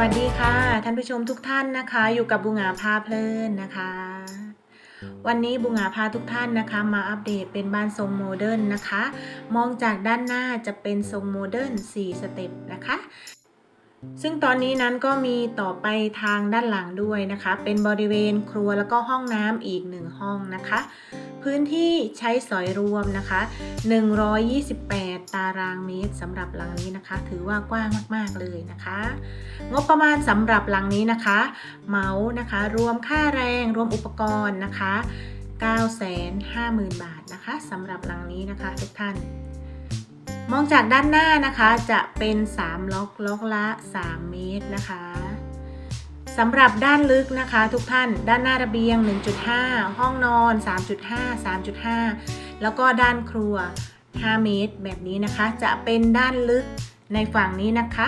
วัสดีค่ะ ท่านผู้ชมทุกท่านนะคะ อยู่กับบุงาพาเพลินนะคะ วันนี้บุงาพาทุกท่านนะคะ มาอัปเดตเป็นบ้านทรงโมเดิร์นนะคะ มองจากด้านหน้าจะเป็นทรงโมเดิร์น4สเต็ปนะคะซึ่งตอนนี้นั้นก็มีต่อไปทางด้านหลังด้วยนะคะ เป็นบริเวณครัวแล้วก็ห้องน้ำอีกหนึ่งห้องนะคะ พื้นที่ใช้สอยรวมนะคะ 128 ตารางเมตรสำหรับหลังนี้นะคะ ถือว่ากว้างมากๆเลยนะคะ งบประมาณสำหรับหลังนี้นะคะ เมาส์นะคะ รวมค่าแรงรวมอุปกรณ์นะคะ 950,000 บาทนะคะสำหรับหลังนี้นะคะทุกท่านมองจากด้านหน้านะคะจะเป็น 3 ล็อกล็อกละ 3 เมตรนะคะ สำหรับด้านลึกนะคะ ทุกท่าน ด้านหน้าระเบียง 1.5 ห้องนอน 3.5 3.5 แล้วก็ด้านครัว 5 เมตร แบบนี้นะคะ จะเป็นด้านลึกในฝั่งนี้นะคะ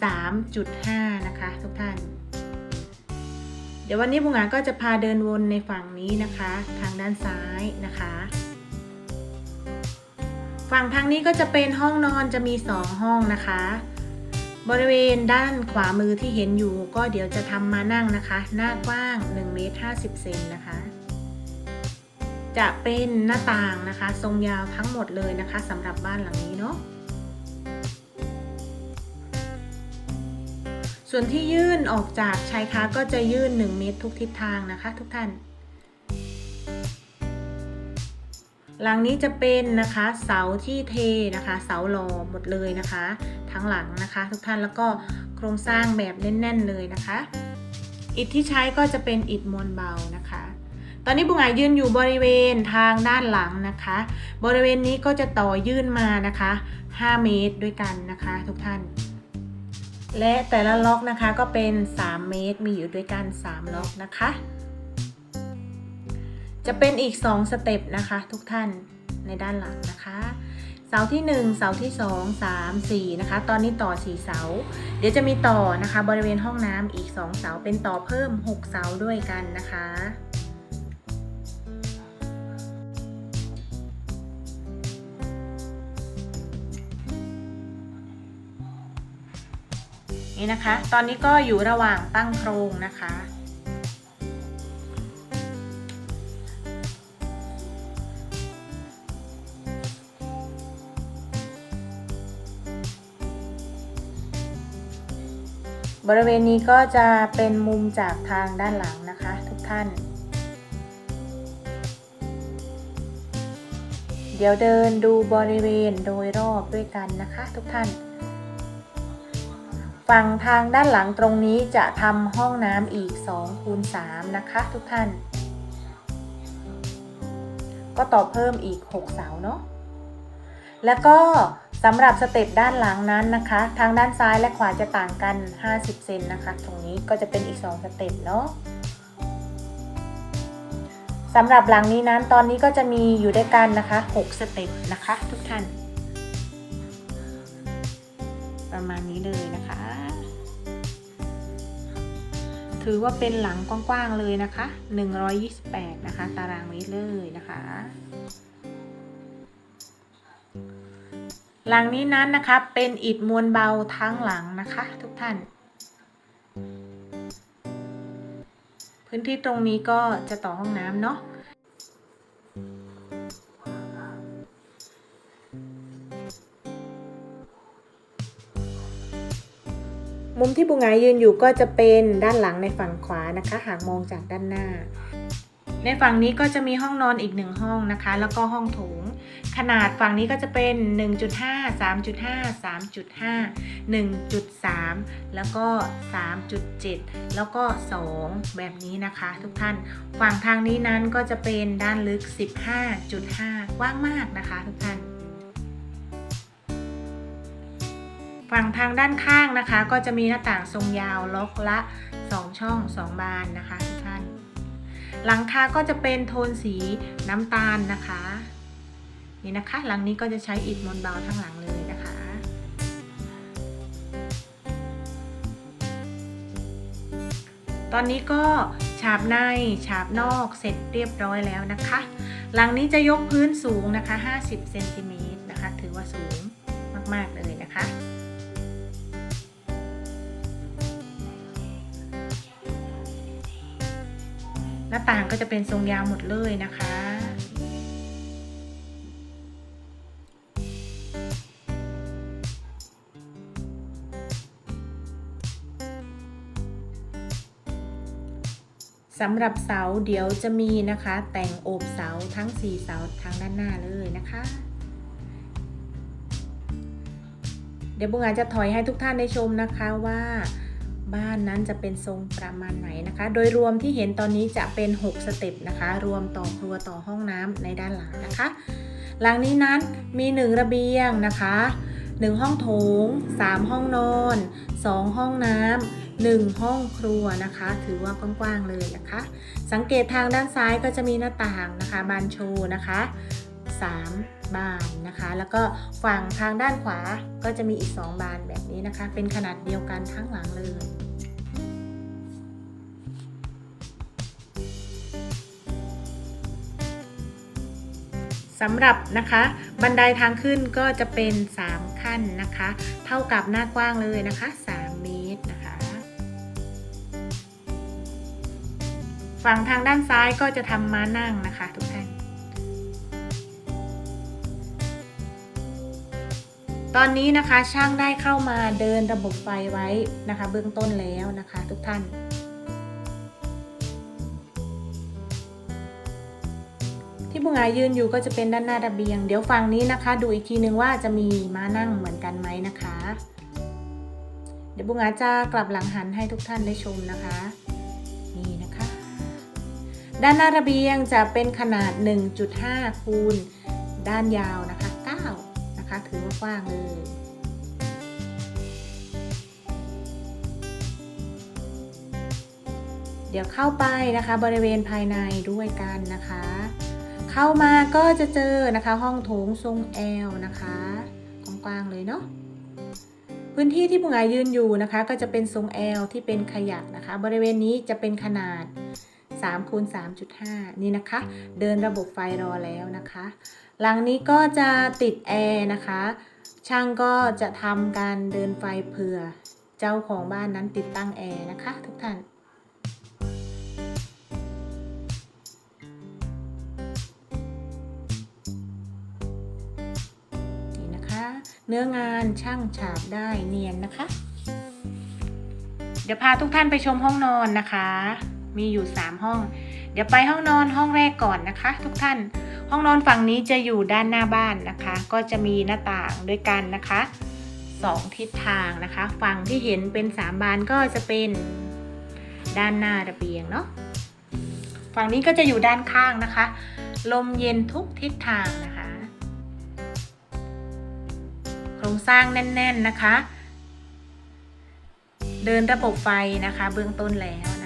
13.5 นะคะ ทุกท่าน เดี๋ยววันนี้บุงหงาก็จะพาเดินวนในฝั่งนี้นะคะ ทางด้านซ้ายนะคะ ฝั่งทางนี้ก็จะเป็นห้องนอนจะมี 2 ห้องนะคะ บริเวณด้านขวามือที่เห็นอยู่ก็เดี๋ยวจะทำมานั่งนะคะ หน้ากว้าง1เมตร50เซนนะคะ จะเป็นหน้าต่างนะคะ ทรงยาวทั้งหมดเลยนะคะสำหรับบ้านหลังนี้เนาะส่วนที่ยื่นออกจากชายคาก็จะยื่น 1 เมตรทุกทิศทางนะคะ ทุกท่าน หลังนี้จะเป็นนะคะเสาที่เทนะคะ เสาหล่อหมดเลยนะคะ ทั้งหลังนะคะ ทุกท่านแล้วก็โครงสร้างแบบแน่น ๆ เลยนะคะ อิฐที่ใช้ก็จะเป็นอิฐมวลเบานะคะ ตอนนี้บุงายยืนอยู่บริเวณทางด้านหลังนะคะ บริเวณนี้ก็จะต่อยื่นมานะคะ 5 เมตรด้วยกันนะคะ ทุกท่าน และแต่ละล็อกนะคะก็เป็น 3 เมตรมีอยู่ด้วยกัน 3 ล็อกนะคะ จะเป็นอีก 2 สเต็ปนะคะ ทุกท่านในด้านหลังนะคะ เสาที่ 1 เสาที่ 2 3 4 นะคะ ตอนนี้ต่อ 4 เสา เดี๋ยวจะมีต่อนะคะ บริเวณห้องน้ำอีก 2 เสาเป็นต่อเพิ่ม 6 เสาด้วยกันนะคะนี่นะคะ ตอนนี้ก็อยู่ระหว่างตั้งโครงนะคะ บริเวณนี้ก็จะเป็นมุมจากทางด้านหลังนะคะทุกท่าน เดี๋ยวเดินดูบริเวณโดยรอบด้วยกันนะคะทุกท่าน ฝั่งทางด้านหลังตรงนี้จะทำห้องน้ำอีก2คูณ3นะคะทุกท่าน ก็ต่อเพิ่มอีก 6 เสาเนาะ แล้วก็สำหรับสเต็ปด้านหลังนั้นนะคะ ทางด้านซ้ายและขวาจะต่างกัน 50 เซนนะคะ ตรงนี้ก็จะเป็นอีก 2 สเต็ปเนาะสำหรับหลังนี้นั้นตอนนี้ก็จะมีอยู่ด้วยกันนะคะ 6 สเต็ปนะคะ ทุกท่าน ประมาณนี้เลยนะคะ ถือว่าเป็นหลังกว้างๆเลยนะคะ 128 นะคะ ตารางเมตรเลยนะคะ หลังนี้นั้นนะคะ เป็นอิฐมวลเบาทั้งหลังนะคะ ทุกท่าน พื้นที่ตรงนี้ก็จะต่อห้องน้ำเนาะมุมที่บุงหงายยืนอยู่ก็จะเป็นด้านหลังในฝั่งขวานะคะ หากมองจากด้านหน้า ในฝั่งนี้ก็จะมีห้องนอนอีกหนึ่งห้องนะคะ แล้วก็ห้องโถง ขนาดฝั่งนี้ก็จะเป็น 1.5 3.5 3.5 1.3 แล้วก็ 3.7 แล้วก็ 2 แบบนี้นะคะทุกท่าน ฝั่งทางนี้นั้นก็จะเป็นด้านลึก 15.5 กว้างมากนะคะทุกท่าน ฝั่งทางด้านข้างนะคะ ก็จะมีหน้าต่างทรงยาวล็อกละ 2 ช่อง 2 บานนะคะทุกท่าน หลังคาก็จะเป็นโทนสีน้ำตาลนะคะ นี่นะคะ หลังนี้ก็จะใช้อิฐมนเบาทั้งหลังเลยนะคะตอนนี้ก็ฉาบในฉาบนอกเสร็จเรียบร้อยแล้วนะคะ หลังนี้จะยกพื้นสูงนะคะ 50 เซนติเมตรนะคะ ถือว่าสูงมาก ๆ เลยนะคะ หน้าต่างก็จะเป็นทรงยาวหมดเลยนะคะ สำหรับเสาเดี๋ยวจะมีนะคะ แต่งโอบเสาทั้ง4เสาทางด้านหน้าเลยนะคะ เดี๋ยวบุงอาจจะถอยให้ทุกท่านได้ชมนะคะว่าบ้านนั้นจะเป็นทรงประมาณไหนนะคะ โดยรวมที่เห็นตอนนี้จะเป็น 6 สเต็ปนะคะ รวมต่อครัวต่อห้องน้ำในด้านหลังนะคะ หลังนี้นั้นมี 1 ระเบียงนะคะ 1 ห้องโถง 3 ห้องนอน 2 ห้องน้ำ 1 ห้องครัวนะคะ ถือว่ากว้างๆเลยนะคะ สังเกตทางด้านซ้ายก็จะมีหน้าต่างนะคะบานโชว์นะคะ3 บานนะคะ แล้วก็ฝั่งทางด้านขวาก็จะมีอีก 2 บานแบบนี้นะคะ เป็นขนาดเดียวกันทั้งหลังเลย สำหรับนะคะ บันไดทางขึ้นก็จะเป็น 3 ขั้นนะคะ เท่ากับหน้ากว้างเลยนะคะ ฝั่งทางด้านซ้ายก็จะทำม้านั่งนะคะทุกท่าน ตอนนี้นะคะช่างได้เข้ามาเดินระบบไฟไว้นะคะ เบื้องต้นแล้วนะคะ ทุกท่านที่บุงอายืนอยู่ก็จะเป็นด้านหน้าระเบียง เดี๋ยวฝั่งนี้นะคะ ดูอีกทีนึงว่าจะมีม้านั่งเหมือนกันไหมนะคะ เดี๋ยวบุงอาจะกลับหลังหันให้ทุกท่านได้ชมนะคะนี่นะคะ ด้านหน้าระเบียงจะเป็นขนาด 1.5 คูณ ด้านยาวนะคะ 9 นะคะ ถือว่ากว้างเลยเดี๋ยวเข้าไปนะคะบริเวณภายในด้วยกันนะคะ เข้ามาก็จะเจอนะคะห้องโถงทรงแอลนะคะกว้างๆเลยเนาะพื้นที่ที่ปุงอายยืนอยู่นะคะ ก็จะเป็นทรงแอลที่เป็นขยักนะคะ บริเวณนี้จะเป็นขนาด 3คูณ3.5 นี่นะคะ เดินระบบไฟรอแล้วนะคะ หลังนี้ก็จะติดแอร์นะคะ ช่างก็จะทำการเดินไฟเผื่อ เจ้าของบ้านนั้นติดตั้งแอร์นะคะ ทุกท่านนี่นะคะเนื้องานช่างฉาบได้เนียนนะคะ เดี๋ยวพาทุกท่านไปชมห้องนอนนะคะ มีอยู่ 3 ห้อง เดี๋ยวไปห้องนอนห้องแรกก่อนนะคะ ทุกท่าน ห้องนอนฝั่งนี้จะอยู่ด้านหน้าบ้านนะคะ ก็จะมีหน้าต่างด้วยกันนะคะสองทิศทางนะคะ ฝั่งที่เห็นเป็น 3 บานก็จะเป็นด้านหน้าระเบียงเนาะ ฝั่งนี้ก็จะอยู่ด้านข้างนะคะ ลมเย็นทุกทิศทางนะคะ โครงสร้างแน่น ๆนะคะ เดินระบบไฟนะคะ เบื้องต้นแล้ว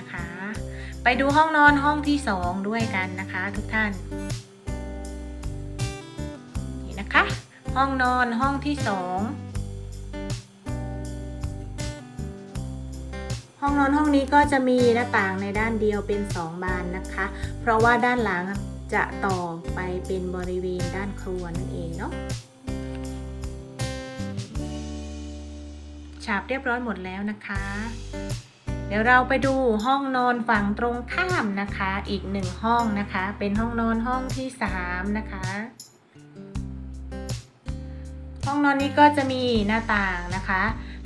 ไปดูห้องนอนห้องที่สองด้วยกันนะคะ ทุกท่าน นี่นะคะ ห้องนอนห้องที่สองห้องนอนห้องนี้ก็จะมีหน้าต่างในด้านเดียวเป็น2บานนะคะ เพราะว่าด้านหลังจะต่อไปเป็นบริเวณด้านครัวนั่นเองเนาะฉาบเรียบร้อยหมดแล้วนะคะ ดี๋ยวเราไปดูห้องนอนฝั่งตรงข้ามนะคะ อีกหนึ่งห้องนะคะ เป็นห้องนอนห้องที่สามนะคะ ห้องนอนนี้ก็จะมีหน้าต่างนะคะ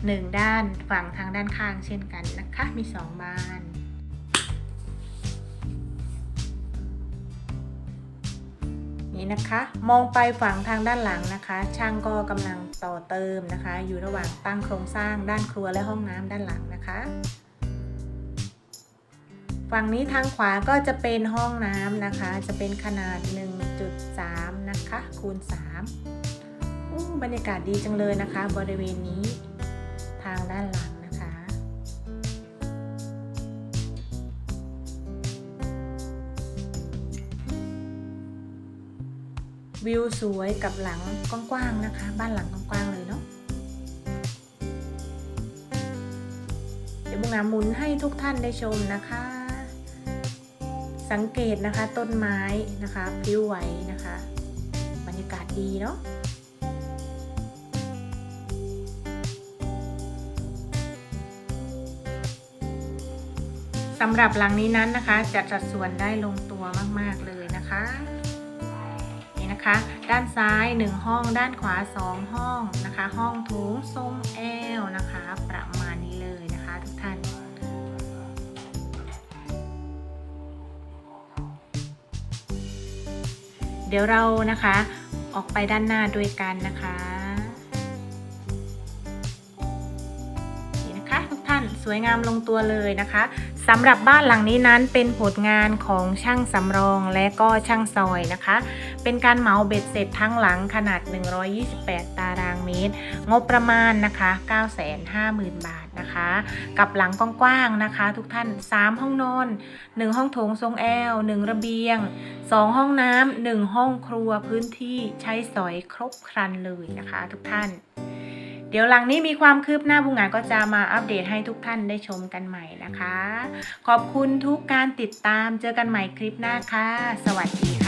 หนึ่งด้านฝั่งทางด้านข้างเช่นกันนะคะ มีสองบานนี่นะคะ มองไปฝั่งทางด้านหลังนะคะ ช่างก็กำลังต่อเติมนะคะ อยู่ระหว่างตั้งโครงสร้างด้านครัวและห้องน้ำด้านหลังนะคะ ฝั่งนี้ทางขวาก็จะเป็นห้องน้ำนะคะ จะเป็นขนาด 1.3 นะคะ คูณ3อู้บรรยากาศดีจังเลยนะคะ บริเวณนี้ทางด้านหลังนะคะ วิวสวยกับหลังกว้างๆนะคะ บ้านหลังกว้างๆเลยเนาะเดี๋ยวบุงงามหมุนให้ทุกท่านได้ชมนะคะ สังเกตนะคะต้นไม้นะคะพลิ้วไหวนะคะ บรรยากาศดีเนาะสำหรับหลังนี้นั้นนะคะ จัดสัดส่วนได้ลงตัวมาก ๆ เลยนะคะนี่นะคะ ด้านซ้าย 1 ห้อง ด้านขวา 2 ห้องนะคะ ห้องโถงทรงแอลนะคะ ประมาณนี้เลยนะคะ ทุกท่าน เดี๋ยวเรานะคะออกไปด้านหน้าด้วยกันนะคะนี่นะคะ ทุกท่านสวยงามลงตัวเลยนะคะ สำหรับบ้านหลังนี้นั้นเป็นผลงานของช่างสำรองและก็ช่างซอยนะคะ เป็นการเหมาเบ็ดเสร็จทั้งหลังขนาด 128 ตารางเมตร งบประมาณนะคะ 950,000 บาทนะคะ กับหลังกว้างๆนะคะ ทุกท่าน 3 ห้องนอน 1 ห้องโถงทรงแอล 1 ระเบียง 2 ห้องน้ำ1ห้องครัวพื้นที่ใช้สอยครบครันเลยนะคะ ทุกท่าน เดี๋ยวหลังนี้มีความคืบหน้าบุงหงาก็จะมาอัปเดตให้ทุกท่านได้ชมกันใหม่นะคะ ขอบคุณทุกการติดตามเจอกันใหม่คลิปหน้าค่ะ สวัสดีค่ะ